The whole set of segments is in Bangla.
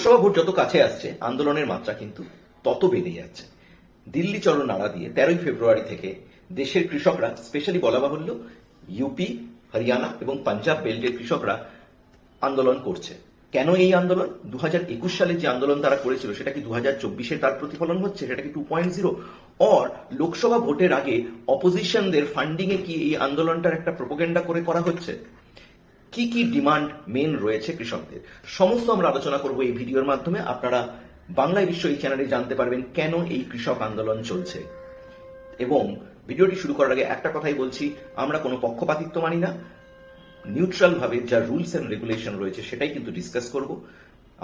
লোকসভা ভোট যত কাছে আসছে, আন্দোলনের মাত্রা কিন্তু তত বেড়ে যাচ্ছে। দিল্লি চলো নাড়া দিয়ে তেরোই ফেব্রুয়ারি থেকে দেশের কৃষকরা স্পেশালি বলা বাহুল্য ইউপি হরিয়ানা এবং পাঞ্জাব বেল্টের কৃষকরা আন্দোলন করছে। কেন এই আন্দোলন? দু একুশ সালে যে আন্দোলন তারা করেছিল, সেটা কি দু হাজার চব্বিশে তার প্রতিফলন হচ্ছে? সেটা কি two point zero or Lok Sabha ভোটের আগে অপোজিশনদের ফান্ডিং এ কি এই আন্দোলনটার একটা প্রোপোগেন্ডা করে করা হচ্ছে? কি কি ডিমান্ড মেন রয়েছে কৃষকদের? সমস্ত আমরা আলোচনা করব এই ভিডিওর মাধ্যমে। আপনারা বাংলায় বিশ্ব এই চ্যানেলে জানতে পারবেন কেন এই কৃষক আন্দোলন চলছে। এবং ভিডিওটি শুরু করার আগে একটা কথাই বলছি, আমরা কোনো পক্ষপাতিত্ব মানি না। নিউট্রাল ভাবে যা রুলস এন্ড রেগুলেশন রয়েছে সেটাই কিন্তু ডিসকাস করব।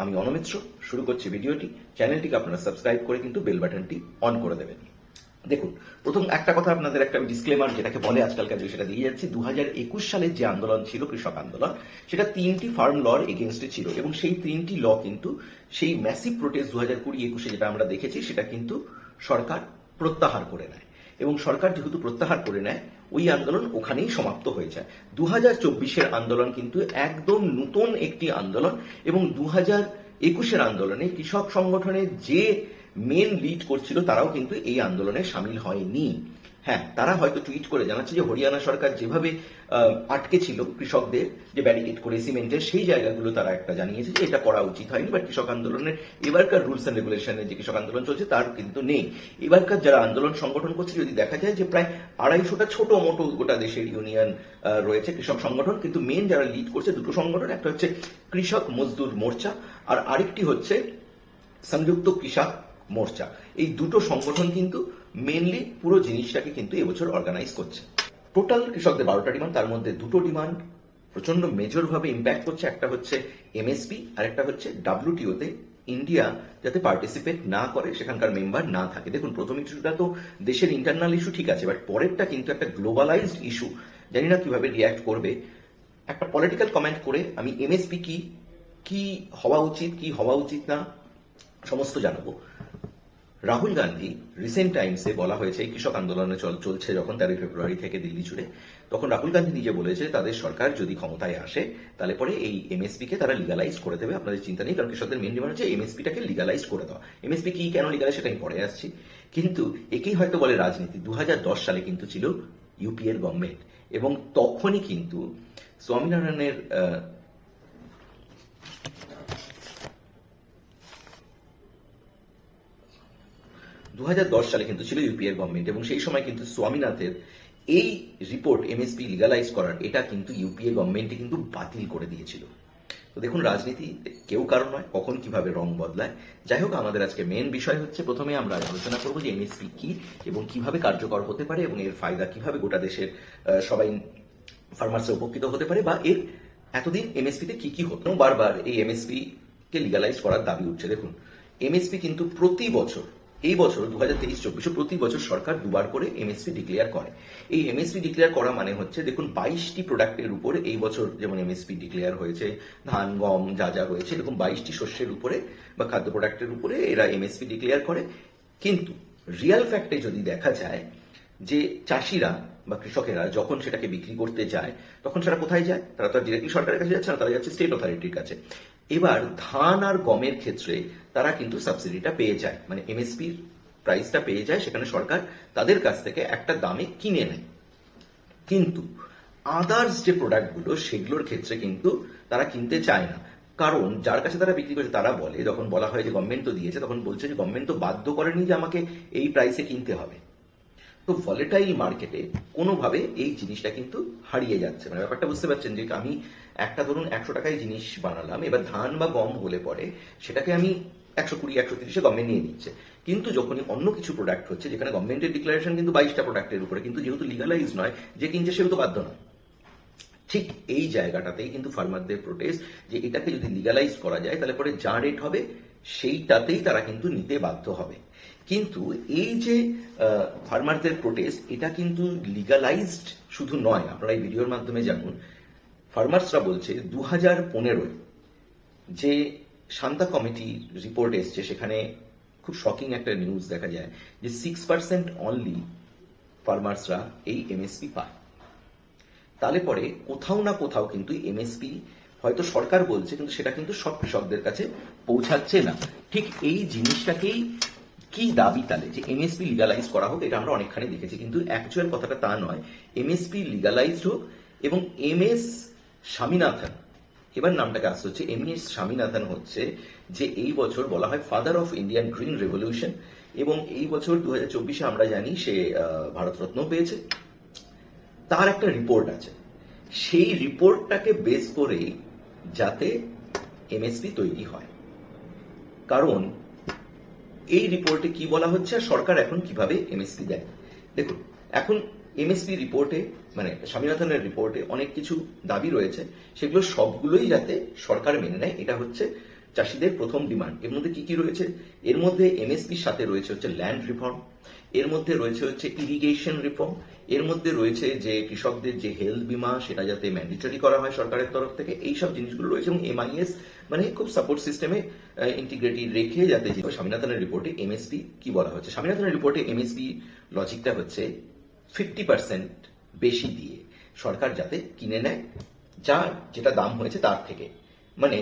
আমি অনমিত্র, শুরু করছি ভিডিওটি। চ্যানেলটিকে আপনারা সাবস্ক্রাইব করে কিন্তু বেল বাটনটি অন করে দেবেন। দেখুন, প্রথম একটা কথা আপনাদের একটা ডিসক্লেমার যেটাকে বলে আজকালকার যুগে, সেটা দিয়ে যাচ্ছি। দু একুশ সালের যে আন্দোলন ছিল, কৃষক আন্দোলন, সেটা তিনটি ফার্ম লর এগেনস্টে ছিল এবং সেই তিনটি ল কিন্তু, সেই ম্যাসিভ প্রোটেস্ট দু হাজার কুড়ি একুশে যেটা আমরা দেখেছি, সেটা কিন্তু সরকার প্রত্যাহার করে নেয়। এবং সরকার যেহেতু প্রত্যাহার করে নেয়, ওই আন্দোলন ওখানেই সমাপ্ত হয়ে যায়। দু হাজার চব্বিশের আন্দোলন কিন্তু একদম নতুন একটি আন্দোলন এবং দু হাজার একুশের আন্দোলনে কৃষক সংগঠনের যে মেন লিড করছিল, তারাও কিন্তু এই আন্দোলনে সামিল হয়নি। হ্যাঁ তারা হয়তো টুইট করে জানাচ্ছে যে, হরিয়ানা সরকার যেভাবে আটকে ছিল কৃষকদের যে ব্যারিকেড করে সিমেন্টের, সেই জায়গাগুলো তারা একটা জানিয়েছে যে, এটা করা উচিত হয়নি। বাট কৃষক আন্দোলনের, এবারকার রুলস অ্যান্ড রেগুলেশনের যে কৃষক আন্দোলন চলছে, তার কিন্তু নেই। এবারকার যারা আন্দোলন সংগঠন করছে, যদি দেখা যায় যে, প্রায় আড়াইশোটা ছোট মোটো গোটা দেশের ইউনিয়ন রয়েছে কৃষক সংগঠন, কিন্তু মেন যারা লিড করছে দুটো সংগঠন, একটা হচ্ছে কৃষক মজদুর মোর্চা, আর আরেকটি হচ্ছে সংযুক্ত কৃষক মোর্চা। এই দুটো সংগঠন কিন্তু মেনলি পুরো জিনিসটাকে কিন্তু এবছর অর্গানাইজ করছে। টোটাল কৃষকদের বারোটা ডিমান্ড তার মধ্যে দুটো ডিমান্ড প্রচণ্ড মেজর ভাবে ইম্প্যাক্ট করছে। একটা হচ্ছে এমএসপি আর একটা হচ্ছে ডাব্লিউটিওতে ইন্ডিয়া যাতে পার্টিসিপেট না করে, সেখানকার মেম্বার না থাকে। দেখুন, প্রথম ইস্যুটা তো দেশের ইন্টারনাল ইস্যু ঠিক আছে বাট পরেরটা কিন্তু একটা গ্লোবালাইজড ইস্যু জানি না কীভাবে রিয়াক্ট করবে। একটা পলিটিক্যাল কমেন্ট করে আমি এমএসপি কি কি হওয়া উচিত, কি হওয়া উচিত না, সমস্ত জানাব। রাহুল গান্ধী রিসেন্ট টাইমসে বলা হয়েছে, কৃষক আন্দোলনে চল চলছে যখন তেরোই ফেব্রুয়ারি থেকে দিল্লি জুড়ে, তখন রাহুল গান্ধী নিজে বলেছে, তাদের সরকার যদি ক্ষমতায় আসে, তাহলে পরে এই এমএসপি কে তারা লিগালাইজ করে দেবে। আপনাদের চিন্তা নেই, কারণ কৃষকদের মেন ডিমান্ড হচ্ছে এমএসপিটাকে লিগালাইজ করে দেওয়া। এমএসপি কি, কেন লিগালাইজ সেটা আমি পরে আসছি। কিন্তু একেই হয়তো বলে রাজনীতি। দু হাজার দশ সালে কিন্তু ছিল ইউপিএর গভর্নমেন্ট এবং তখনই কিন্তু স্বামীনারায়ণের দু হাজার দশ সালে কিন্তু ছিল ইউপিএর গভর্নমেন্ট এবং সেই সময় কিন্তু স্বামীনাথের এই রিপোর্ট এমএসপি লিগালাইজ করার এটা কিন্তু ইউপিএ গভর্নমেন্টে কিন্তু বাতিল করে দিয়েছিল। তো দেখুন, রাজনীতি কেউ কারণ নয়, কখন কীভাবে রং বদলায়। যাই হোক, আমাদের আজকে মেন বিষয় হচ্ছে, প্রথমে আমরা আলোচনা করব যে এমএসপি কি এবং কীভাবে কার্যকর হতে পারে এবং এর ফায়দা কীভাবে গোটা দেশের সবাই ফার্মার্সে উপকৃত হতে পারে বা এর এতদিন এমএসপিতে কি কি হতো। বারবার এই এমএসপি কে লিগালাইজ করার দাবি উঠছে। দেখুন এমএসপি কিন্তু প্রতি বছর এই বছর দু হাজার তেইশ, চব্বিশে প্রতি বছর সরকার দুবার করে এমএসপি ডিক্লেয়ার করে। এই এমএসপি ডিক্লেয়ার করা মানে হচ্ছে, দেখুন, বাইশটি প্রোডাক্টের উপরে এই বছর যেমন এমএসপি ডিক্লেয়ার হয়েছে, ধান, গম, যা যা হয়েছে, এরকম বাইশটি শস্যের উপরে বা খাদ্য প্রোডাক্টের উপরে এরা এমএসপি ডিক্লেয়ার করে। কিন্তু রিয়াল ফ্যাক্টে যদি দেখা যায় যে চাষিরা বা কৃষকেরা যখন সেটাকে বিক্রি করতে যায়, তখন সেটা কোথায় যায়? তারা তো ডিরেক্টলি সরকারের কাছে যাচ্ছে না, তারা যাচ্ছে স্টেট অথরিটির কাছে। এবার ধান আর গমের ক্ষেত্রে তারা কিন্তু সাবসিডিটা পেয়ে যায়। মানে এমএসপির প্রাইসটা পেয়ে যায় সেখানে সরকার তাদের কাছ থেকে একটা দামে কিনে নেয়। কিন্তু আদার্স যে প্রোডাক্টগুলো সেগুলোর ক্ষেত্রে কিন্তু তারা কিনতে চায় না। কারণ যার কাছে তারা বিক্রি করছে তারা বলে, যখন বলা হয় যে গভর্নমেন্ট তো দিয়েছে, তখন বলছে যে গভর্নমেন্ট তো বাধ্য করেনি যে আমাকে এই প্রাইসে কিনতে হবে। তো ভলেটাইল মার্কেটে কোনোভাবে এই জিনিসটা কিন্তু হারিয়ে যাচ্ছে। মানে ব্যাপারটা বুঝতে পারছেন যে আমি একটা ধরুন একশো টাকায় জিনিস বানালাম, এবার ধান বা গম হলে পরে সেটাকে আমি একশো কুড়ি, একশো তিরিশে গভর্নমেন্ট নিয়ে নিচ্ছে। কিন্তু যখনই অন্য কিছু প্রোডাক্ট হচ্ছে, যেখানে গভর্নমেন্টের ডিক্লারেশন কিন্তু বাইশটা প্রোডাক্টের উপরে, কিন্তু যেহেতু লিগালাইজ নয়, যে কিনছে সেও তো বাধ্য নয়। ঠিক এই জায়গাটাতেই কিন্তু ফার্মারদের প্রোটেস্ট যে এটাকে যদি লিগালাইজ করা যায়, তাহলে পরে যা রেট হবে, সেইটাতেই তারা কিন্তু নিতে বাধ্য হবে। কিন্তু এই যে ফার্মারদের প্রোটেস্ট এটা কিন্তু লিগালাইজড শুধু নয়, আপনারা এই ভিডিওর মাধ্যমে জানুন ফার্মার্সরা বলছে দু হাজার পনেরোয় যে শান্তা কমিটি রিপোর্ট এসছে, সেখানে খুব শকিং একটা নিউজ দেখা যায় যে সিক্স পার্সেন্ট অনলি ফার্মার্সরা এই এমএসপি পায়। তাহলে পরে কোথাও না কোথাও কিন্তু এমএসপি হয়তো সরকার বলছে, কিন্তু সেটা কিন্তু সব কৃষকদের কাছে পৌঁছাচ্ছে না। ঠিক এই জিনিসটাকেই কি দাবি তাহলে যে এমএসপি লিগালাইজ করা হোক, এটা আমরা অনেকখানি দেখেছি, কিন্তু অ্যাকচুয়াল কথাটা তা নয়। এমএসপি লিগালাইজড হোক এবং এম এস স্বামীনাথন। এবার নামটাকে আসতে হচ্ছে এম এস স্বামীনাথন হচ্ছে, যে এই বছর বলা হয় father of Indian green revolution এবং এই বছর দু হাজার চব্বিশে আমরা জানি সে ভারতরত্ন পেয়েছে। তার একটা রিপোর্ট আছে। সেই রিপোর্টটাকে বেস করেই যাতে এমএসপি তৈরি হয়। কারণ এই রিপোর্টে কি বলা হচ্ছে আর সরকার এখন কীভাবে এমএসপি দেয়? দেখুন, এখন এমএসপি রিপোর্টে মানে স্বামীনাথনের রিপোর্টে অনেক কিছু দাবি রয়েছে। সেগুলো সবগুলোই যাতে সরকার মেনে নেয়, এটা হচ্ছে চাষিদের প্রথম ডিমান্ড। এর মধ্যে কি কি রয়েছে? এর মধ্যে এমএসপির সাথে রয়েছে হচ্ছে ল্যান্ড রিফর্ম এর মধ্যে রয়েছে হচ্ছে ইরিগেশন রিফর্ম এর মধ্যে রয়েছে যে কৃষকদের যে হেলথ বিমা, সেটা যাতে ম্যান্ডেটরি করা হয় সরকারের তরফ থেকে, এইসব জিনিসগুলো রয়েছে। এবং এমআইএস মানে খুব সাপোর্ট সিস্টেমে ইন্টিগ্রেটি রেখে যাতে স্বামীনাথনের রিপোর্টে এমএসপি কি বলা হচ্ছে? স্বামীনাথনের রিপোর্টে এমএসপি লজিকটা হচ্ছে ফিফটি পার্সেন্ট বেশি দিয়ে সরকার যাতে কিনে নেয় যা যেটা দাম হয়েছে তার থেকে। মানে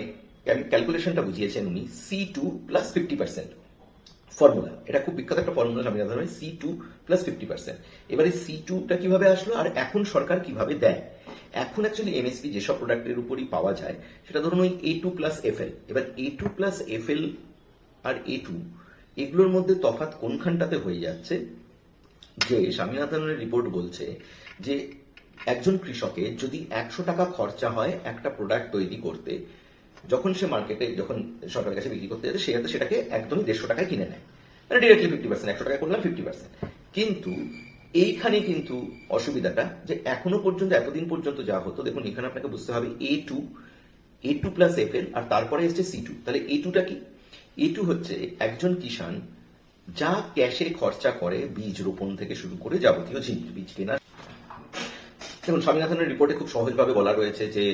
ক্যালকুলেশনটা বুঝিয়েছেন উনি C two plus fifty percent formula এটা খুব বিখ্যাত একটা ফর্মুলা আমি জানতে C two plus fifty percent এবারে সি টুটা কীভাবে আসলো আর এখন সরকার কীভাবে দেয়? এখন অ্যাকচুয়ালি এমএসপি যেসব প্রোডাক্টের উপরই পাওয়া যায়, সেটা ধরুন ওই A two plus F L এবার A two plus F L R A two এগুলোর মধ্যে তফাৎ কোনখানটাতে হয়ে যাচ্ছে? যে স্বামীনাথনের রিপোর্ট বলছে যে একজন কৃষকের যদি একশো টাকা খরচা হয় একটা প্রোডাক্ট তৈরি করতে, যখন সে মার্কেটে যখন সরকারের কাছে বিক্রি করতে যাচ্ছে সে যাতে সেটাকে একদমই দেড়শো টাকায় কিনে নেয়। মানে ডিরেক্টলি ফিফটি পার্সেন্ট একশো টাকা করলাম ফিফটি পার্সেন্ট কিন্তু এইখানে কিন্তু অসুবিধাটা যে এখনও পর্যন্ত, এতদিন পর্যন্ত যা হতো, দেখুন, এখানে আপনাকে বুঝতে হবে A two A two plus F L আর তারপরে এসছে সি টু তাহলে এ টুটা কি? এ টু হচ্ছে একজন কিষান যা ক্যাশে খরচা করে বীজ রোপণ থেকে শুরু করে যাবতীয় জিনিস বীজ কেনার। দেখুন, স্বামীনাথনের রিপোর্টে খুব সহজভাবে বলা রয়েছে যে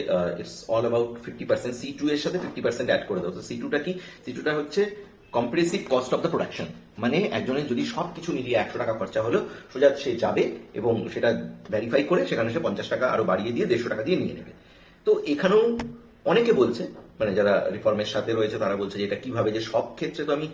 it's all about fifty percent C two এর সাথে ফিফটি পার্সেন্ট অ্যাড করে দাও। তো সি টুটা কি? সি টুটা হচ্ছে comprehensive cost of the production মানে একজনের যদি সব কিছু মিলিয়ে একশো টাকা খরচা হলো, সোজা সে যাবে এবং সেটা ভেরিফাই করে সেখানে সে পঞ্চাশ টাকা আরও বাড়িয়ে দিয়ে দেড়শো টাকা দিয়ে নিয়ে নেবে। তো এখানেও অনেকে বলছে মানে যারা রিফর্মের সাথে রয়েছে, তারা বলছে যে এটা কীভাবে, যে সব ক্ষেত্রে তো আমি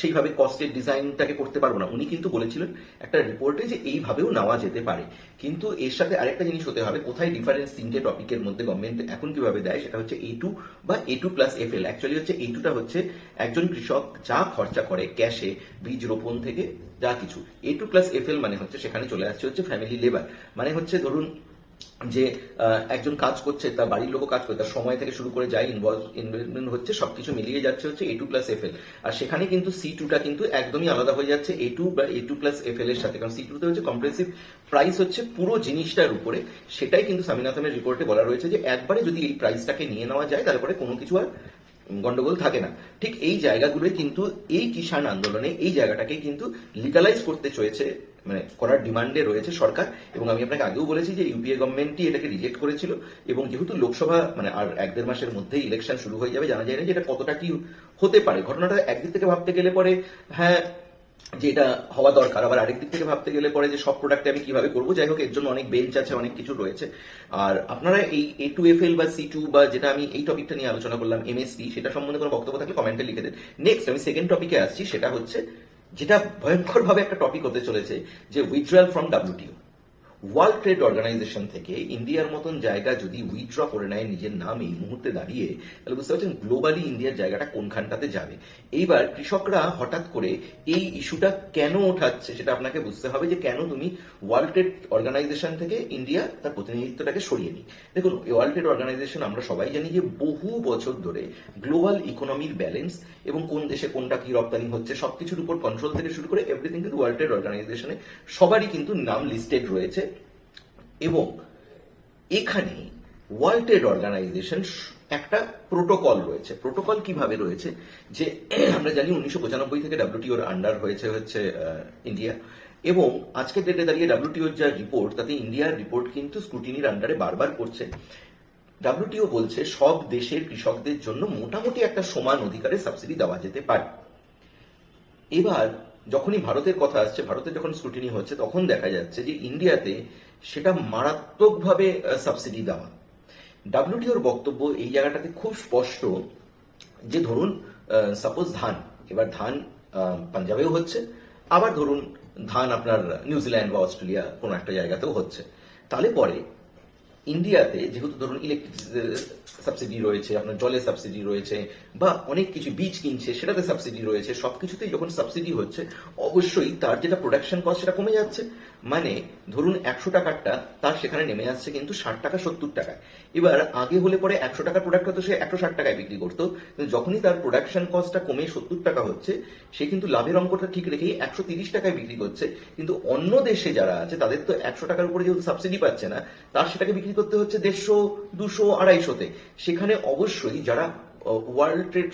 সেইভাবে কস্টের ডিজাইনটাকে করতে পারব না। উনি কিন্তু বলেছিলেন একটা রিপোর্টে যে এইভাবেও নেওয়া যেতে পারে। কিন্তু এর সাথে আরেকটা জিনিস হতে হবে, কোথায় ডিফারেন্স তিনটে টপিকের মধ্যে গভর্নমেন্ট এখন কীভাবে দেয়, সেটা হচ্ছে এ টু বা A two plus F L actually হচ্ছে এ টুটা হচ্ছে একজন কৃষক যা খরচা করে ক্যাশে বীজ রোপণ থেকে যা কিছু। A two plus F L মানে হচ্ছে সেখানে চলে আসছে হচ্ছে ফ্যামিলি লেবার মানে হচ্ছে ধরুন যে একজন কাজ করছে, তার বাড়ির লোকও কাজ করে, তার সময় থেকে শুরু করে যাই ইনভলভ ইনভেস্টমেন্ট হচ্ছে, সবকিছু মিলিয়ে যাচ্ছে হচ্ছে A two plus F L আর সেখানে কিন্তু সি টুটা কিন্তু একদমই আলাদা হয়ে যাচ্ছে এ টু বা A two plus F L এর সাথে। কারণ সি টুতে হচ্ছে কম্প্রেন্সিভ প্রাইস হচ্ছে পুরো জিনিসটার উপরে। সেটাই কিন্তু স্বামীনাথনের রিপোর্টে বলা রয়েছে যে, একবারে যদি এই প্রাইসটাকে নিয়ে নেওয়া যায় তারপরে কোনো কিছু আর গন্ডগোল থাকে না। ঠিক এই জায়গাগুলোই কিন্তু এই কিষাণ আন্দোলনে এই জায়গাটাকে কিন্তু লিগালাইজ করতে চলেছে মানে করার ডিমান্ডে রয়েছে সরকার, এবং আমি আপনাকে আগেও বলেছি যে ইউপিএ গভর্নমেন্টই এটাকে রিজেক্ট করেছিল, এবং যেহেতু লোকসভা মানে আর এক দেড় মাসের মধ্যেই ইলেকশন শুরু হয়ে যাবে, জানা যায় না যে এটা কতটা কি হতে পারে। ঘটনাটা একদিক থেকে ভাবতে গেলে পরে হ্যাঁ যে এটা হওয়া দরকার, আবার আরেক দিক থেকে ভাবতে গেলে পরে যে সব প্রোডাক্টে আমি কীভাবে করব, যাই হোক, এর জন্য অনেক বেঞ্চ আছে, অনেক কিছু রয়েছে। আর আপনারা এই এ টু এফ এল বা সি টু বা যেটা আমি এই টপিকটা নিয়ে আলোচনা করলাম এমএসপি সেটা সম্বন্ধে কোনো বক্তব্য থাকলে কমেন্টে লিখে দেন। নেক্সট আমি সেকেন্ড টপিকে আসছি, সেটা হচ্ছে যেটা ভয়ঙ্করভাবে একটা টপিক হতে চলেছে যে withdrawal from WTO world trade organization থেকে ইন্ডিয়ার মতন জায়গা যদি উইথড্র করে নেয় নিজের নাম এই মুহূর্তে দাঁড়িয়ে, তাহলে বুঝতে পারছেন গ্লোবালি ইন্ডিয়ার জায়গাটা কোনখানটাতে যাবে। এইবার কৃষকরা হঠাৎ করে এই ইস্যুটা কেন ওঠাচ্ছে সেটা আপনাকে বুঝতে হবে যে কেন তুমি ওয়ার্ল্ড ট্রেড অর্গানাইজেশন থেকে ইন্ডিয়া তার প্রতিনিধিত্বটাকে সরিয়ে নিই দেখুন ওয়ার্ল্ড ট্রেড অর্গানাইজেশন আমরা সবাই জানি যে বহু বছর ধরে গ্লোবাল ইকোনমির ব্যালেন্স এবং কোন দেশে কোনটা কি রপ্তানি হচ্ছে সবকিছুর উপর কন্ট্রোল থেকে শুরু করে এভরিথিং কিন্তু ওয়ার্ল্ড ট্রেড অর্গানাইজেশনে সবারই কিন্তু নাম লিস্টেড রয়েছে। এবং এখানে ওয়ার্ল্ড ট্রেড অর্গানাইজেশন একটা প্রোটোকল রয়েছে। প্রোটোকল কীভাবে রয়েছে? যে আমরা জানি উনিশশো পঁচানব্বই থেকে ডাব্লিউটিওর আন্ডার হয়েছে হচ্ছে ইন্ডিয়া এবং আজকের ডেটে দাঁড়িয়ে ডাব্লিউটিওর যা রিপোর্ট তাতে ইন্ডিয়ার রিপোর্ট কিন্তু স্ক্রুটিনির আন্ডারে বারবার করছে। ডাব্লিউটিও বলছে সব দেশের কৃষকদের জন্য মোটামুটি একটা সমান অধিকারে সাবসিডি দেওয়া যেতে পারে। এবার যখনই ভারতের কথা আসছে, ভারতের যখন স্ক্রুটিনি হচ্ছে, তখন দেখা যাচ্ছে যে ইন্ডিয়াতে সেটা মারাত্মকভাবে সাবসিডি দেওয়া। ডাব্লিউটিওর বক্তব্য এই জায়গাটাতে খুব স্পষ্ট যে ধরুন সাপোজ ধান, এবার ধান পাঞ্জাবেও হচ্ছে, আবার ধরুন ধান আপনার নিউজিল্যান্ড বা অস্ট্রেলিয়া কোনো একটা জায়গাতেও হচ্ছে। তাহলে পরে ইন্ডিয়াতে যেহেতু ধরুন ইলেকট্রিসিটির সাবসিডি রয়েছে, আপনার জলের সাবসিডি রয়েছে, বা অনেক কিছু বীজ কিনছে, সেটাতে সাবসিডি রয়েছে, সবকিছুতেই যখন সাবসিডি হচ্ছে, অবশ্যই তার যেটা প্রোডাকশন কস্ট সেটা কমে যাচ্ছে। মানে ধরুন একশো টাকারটা তার সেখানে নেমে যাচ্ছে কিন্তু ষাট টাকা, সত্তর টাকায়। এবার আগে হলে পরে একশো টাকার প্রোডাক্ট হতো সে একশো ষাট টাকায় বিক্রি করতো। যখনই তার প্রোডাকশন কস্টটা কমে সত্তর টাকা হচ্ছে, সে কিন্তু লাভের অঙ্কটা ঠিক রেখেই একশো তিরিশ টাকায় বিক্রি করছে। কিন্তু অন্য দেশে যারা আছে, তাদের তো একশো টাকার উপরে যেহেতু সাবসিডি পাচ্ছে না, তার সেটাকে বিক্রি করতে হচ্ছে দেড়শো, দুশো, আড়াইশোতে। সেখানে অবশ্যই যারা ওয়ার্ল্ড ট্রেড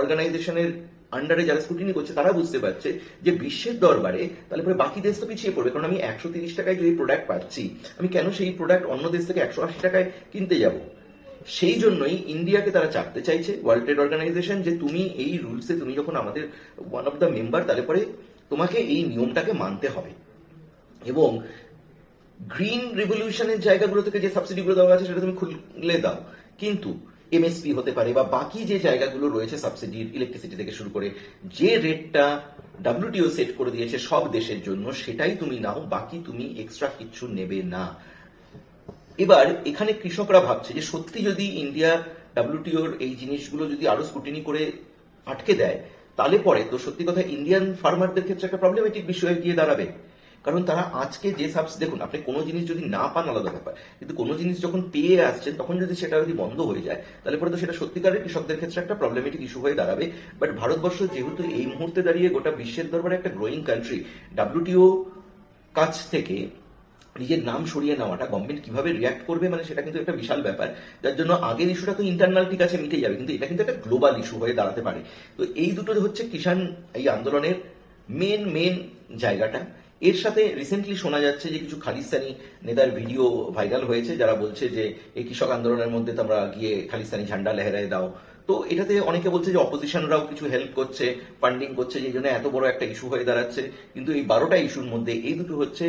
অর্গানাইজেশনের আন্ডারে যারা স্কুটিনি করছে, তারা বুঝতে পারছে যে বিশ্বের দরবারে তাহলে পরে বাকি দেশ তো পিছিয়ে পড়বে। কারণ আমি একশো তিরিশ টাকায় যদি প্রোডাক্ট পাচ্ছি, আমি কেন সেই প্রোডাক্ট অন্য দেশ থেকে একশো আশি টাকায় কিনতে যাব? সেই জন্যই ইন্ডিয়াকে তারা চাপতে চাইছে। ওয়ার্ল্ড ট্রেড অর্গানাইজেশন যে তুমি এই রুলসে তুমি যখন আমাদের ওয়ান অফ দ্য মেম্বার তাহলে পরে তোমাকে এই নিয়মটাকে মানতে হবে। এবং গ্রিন রিভলিউশনের জায়গাগুলো থেকে যে সাবসিডিগুলো দেওয়া আছে, সেটা তুমি খুলে দাও। কিন্তু এমএসপি হতে পারে বা বাকি যে জায়গাগুলো রয়েছে সাবসিডির ইলেকট্রিসিটি থেকে শুরু করে, যে রেটটা ডাব্লিউটিও সেট করে দিয়েছে সব দেশের জন্য, সেটাই তুমি নাও, বাকি তুমি এক্সট্রা কিছু নেবে না। এবার, এখানে কৃষকরা ভাবছে যে সত্যি যদি ইন্ডিয়া ডাব্লিউটিওর এই জিনিসগুলো যদি আরও স্কুটিনি করে আটকে দেয়, তাহলে পরে তো সত্যি কথা ইন্ডিয়ান ফার্মারদের ক্ষেত্রে একটা প্রবলেমেটিক বিষয় গিয়ে দাঁড়াবে। কারণ তারা আজকে যে সাবস দেখুন, আপনি কোনো জিনিস যদি না পান, আলাদা ব্যাপার। কিন্তু কোনো জিনিস যখন পেয়ে আসছেন, তখন যদি সেটা যদি বন্ধ হয়ে যায়, তাহলে পরে তো সেটা সত্যিকারের কৃষকদের ক্ষেত্রে একটা প্রবলেমেটিক ইস্যু হয়ে দাঁড়াবে। বাট ভারতবর্ষ যেহেতু এই মুহূর্তে দাঁড়িয়ে গোটা বিশ্বের দরবারে একটা গ্রোয়িং কান্ট্রি ডাব্লিউটিও কাছ থেকে নিজের নাম সরিয়ে নেওয়াটা গভর্নমেন্ট কীভাবে রিয়াক্ট করবে মানে সেটা কিন্তু একটা বিশাল ব্যাপার। যার জন্য আগের ইস্যুটা তো ইন্টারনাল ঠিক আছে, মিটে যাবে, কিন্তু এটা কিন্তু একটা গ্লোবাল ইস্যু হয়ে দাঁড়াতে পারে। তো এই দুটো হচ্ছে কিষাণ এই আন্দোলনের মেন মেন জায়গাটা। এর সাথে রিসেন্টলি শোনা যাচ্ছে যে কিছু খালিস্তানি নেতার ভিডিও ভাইরাল হয়েছে, যারা বলছে যে, এই কৃষক আন্দোলনের মধ্যে তোমরা গিয়ে খালিস্তানি ঝান্ডা লেহেরায় দাও। তো এটাতে অনেকে বলছে যে অপোজিশনরাও কিছু হেল্প করছে ফান্ডিং করছে, যে জন্য এত বড় একটা ইস্যু হয়ে দাঁড়াচ্ছে। কিন্তু এই বারোটা ইস্যুর মধ্যে এই দুটো হচ্ছে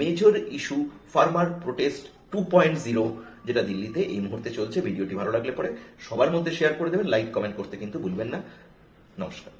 major issue farmer protest two point zero যেটা দিল্লিতে এই মুহূর্তে চলছে। ভিডিওটি ভালো লাগলে পরে সবার মধ্যে শেয়ার করে দেবেন লাইক কমেন্ট করতে কিন্তু ভুলবেন না। নমস্কার।